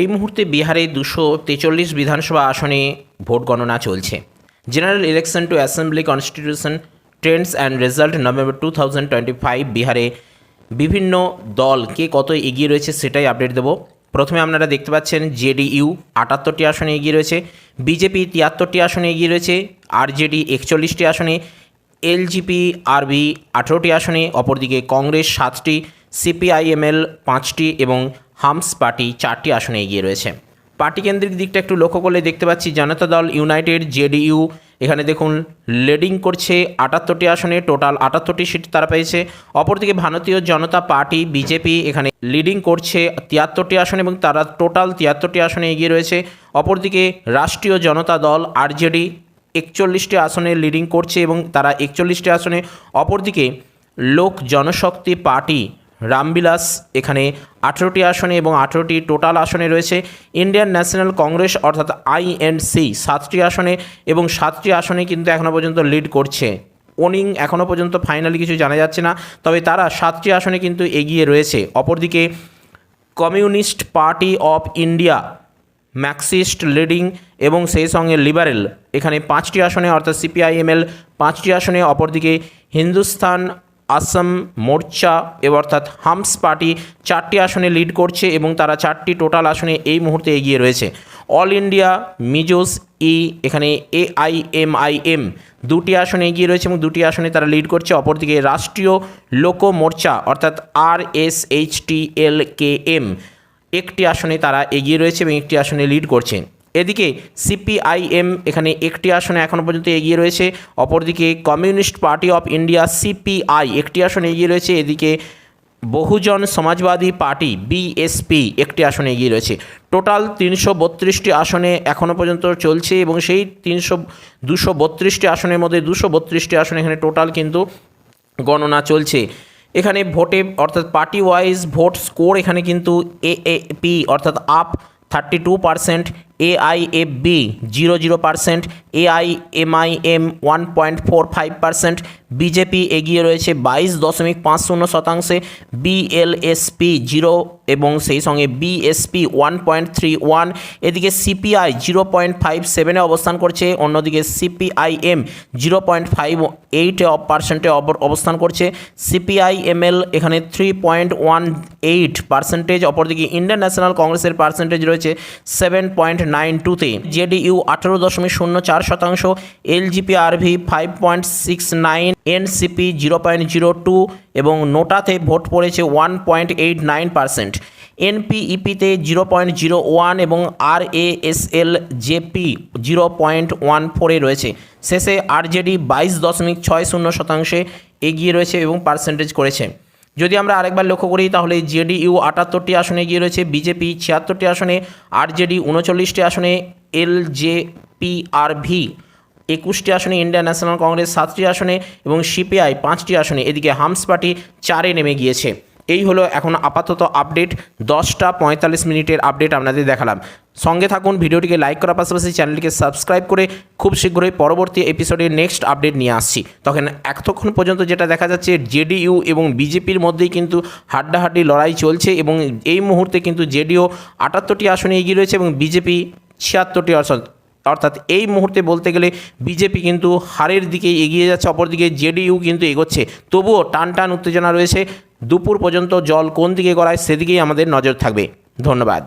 এই মুহূর্তে বিহারে দুশো তেচল্লিশ বিধানসভা আসনে ভোট গণনা চলছে। General election to assembly constituency trends and result November two thousand twenty five বিহারে বিভিন্ন দল কে কত এগিয়ে রয়েছে সেটাই আপডেট দেবো। প্রথমে আপনারা দেখতে পাচ্ছেন জেডিইউ আটাত্তরটি আসনে এগিয়ে রয়েছে, বিজেপি তিয়াত্তরটি আসনে এগিয়ে রয়েছে, আরজেডি একচল্লিশটি আসনে, এলজিপি আরবি আঠেরোটি আসনে, অপরদিকে কংগ্রেস সাতটি, সিপিআইএমএল পাঁচটি এবং হামস পার্টি চারটি আসনে এগিয়ে রয়েছে। পার্টি কেন্দ্রিক দিকটা একটু লক্ষ্য করলে দেখতে পাচ্ছি জনতা দল, ইউনাইটেড, জেডিইউ, এখানে দেখুন লিডিং করছে আটাত্তরটি আসনে, টোটাল আটাত্তরটি সিট তারা পেয়েছে। অপরদিকে ভারতীয় জনতা পার্টি, বিজেপি, এখানে লিডিং করছে তিয়াত্তরটি আসনে এবং তারা টোটাল তিয়াত্তরটি আসনে এগিয়ে রয়েছে। অপরদিকে রাষ্ট্রীয় জনতা দল, আরজেডি, একচল্লিশটি আসনে লিডিং করছে এবং তারা একচল্লিশটি আসনে। অপরদিকে লোক জনশক্তি পার্টি রামবিলাস এখানে আঠেরোটি আসনে এবং আঠেরোটি টোটাল আসনে রয়েছে। ইন্ডিয়ান ন্যাশনাল কংগ্রেস অর্থাৎ আইএনসি সাতটি আসনে এবং সাতটি আসনে কিন্তু এখনও পর্যন্ত লিড করছে। ওনিং এখনও পর্যন্ত ফাইনালি কিছু জানা যাচ্ছে না, তবে তারা সাতটি আসনে কিন্তু এগিয়ে রয়েছে। অপরদিকে communist party of India, Marxist leading এবং সেই সঙ্গে লিবারেল এখানে পাঁচটি আসনে অর্থাৎ সিপিআইএমএল পাঁচটি আসনে, অপরদিকে হিন্দুস্তান আসাম মোর্চা এবং অর্থাৎ হামস পার্টি চারটি আসনে লিড করছে এবং তারা চারটি টোটাল আসনে এই মুহূর্তে এগিয়ে রয়েছে। অল ইন্ডিয়া মিজোস ই এখানে এআইএমআইএম দুটি আসনে এগিয়ে রয়েছে এবং দুটি আসনে তারা লিড করছে। অপরদিকে রাষ্ট্রীয় লোক মোর্চা অর্থাৎ R S H T L K M একটি আসনে তারা এগিয়ে রয়েছে এবং একটি আসনে লিড করছে। এদিকে সিপিআইএম এখানে একটি আসনে এখনও পর্যন্ত এগিয়ে রয়েছে, অপরদিকে communist party of India CPI একটি আসনে এগিয়ে রয়েছে, এদিকে বহুজন সমাজবাদী পার্টি বিএসপি একটি আসনে এগিয়ে রয়েছে। টোটাল তিনশো বত্রিশটি আসনে এখনও পর্যন্ত চলছে এবং সেই তিনশো, দুশো বত্রিশটি আসনের মধ্যে দুশো বত্রিশটি আসনে এখানে টোটাল কিন্তু গণনা চলছে। এখানে ভোটে অর্থাৎ পার্টি ওয়াইজ ভোট স্কোর এখানে কিন্তু এএপি অর্থাৎ AAP thirty two percent AIFB zero zero percent AIMIM one point four five percent BJP এগিয়ে রয়েছে বাইশ দশমিক পাঁচ শূন্য শতাংশে বিএলএসপি জিরো এবং সেই সঙ্গে BSP one point three one এদিকে সিপিআই জিরো পয়েন্ট ফাইভ সেভেনে অবস্থান করছে, অন্যদিকে সিপিআইএম জিরো পয়েন্ট ফাইভ এইটে পার্সেন্টে অবস্থান করছে সিপিআইএমএল এখানে three point one eight percentage অপরদিকে ইন্ডিয়ান ন্যাশনাল কংগ্রেসের পার্সেন্টেজ রয়েছে সেভেন পয়েন্ট নাইন টুতে জেডিইউ আঠেরো দশমিক শূন্য চার শতাংশ, LJP RV five point six nine, NCP zero point zero two এবং নোটাতে ভোট পড়েছে one point eight nine percent. এনপিইপিতে zero point zero one এবং R ASL JP zero point one ফোরে রয়েছে। শেষে আরজেডি বাইশ দশমিক ছয় শূন্য শতাংশে এগিয়ে রয়েছে এবং পার্সেন্টেজ করেছে। যদি আমরা আরেকবার লক্ষ্য করি, তাহলে জেডিইউ আটাত্তরটি আসনে গিয়ে রয়েছে, বিজেপি ছিয়াত্তরটি আসনে, আরজেডি উনচল্লিশটি আসনে এল জে এলজেপিআরভি একুশটি আসনে, ইন্ডিয়ান ন্যাশনাল কংগ্রেস সাতটি আসনে এবং সিপিআই পাঁচটি আসনে। এদিকে হামস পার্টি চারে নেমে গিয়েছে। এই হলো এখন আপাতত আপডেট দশটা পঁয়তাল্লিশ মিনিটের আপডেট আপনাদের দেখালাম। সঙ্গে থাকুন, ভিডিওটিকে লাইক করার পাশাপাশি চ্যানেলটিকে সাবস্ক্রাইব করে খুব শীঘ্রই পরবর্তী এপিসোডে নেক্সট আপডেট নিয়ে আসছি। তখন এতক্ষণ পর্যন্ত যেটা দেখা যাচ্ছে, জেডিইউ এবং বিজেপির মধ্যেই কিন্তু হাড্ডাহাড্ডি লড়াই চলছে এবং এই মুহূর্তে কিন্তু জেডিও আটাত্তরটি আসনে এগিয়ে রয়েছে এবং বিজেপি ছিয়াত্তরটি আসন অর্থাৎ এই মুহূর্তে বলতে গেলে বিজেপি কিন্তু হারের দিকে এগিয়ে যাচ্ছে, অপরদিকে জেডিইউ কিন্তু এগোচ্ছে। তবুও টান টান উত্তেজনা রয়েছে। দুপুর পর্যন্ত জল কোন দিকে গড়ায় সেদিকেই আমাদের নজর থাকবে। ধন্যবাদ।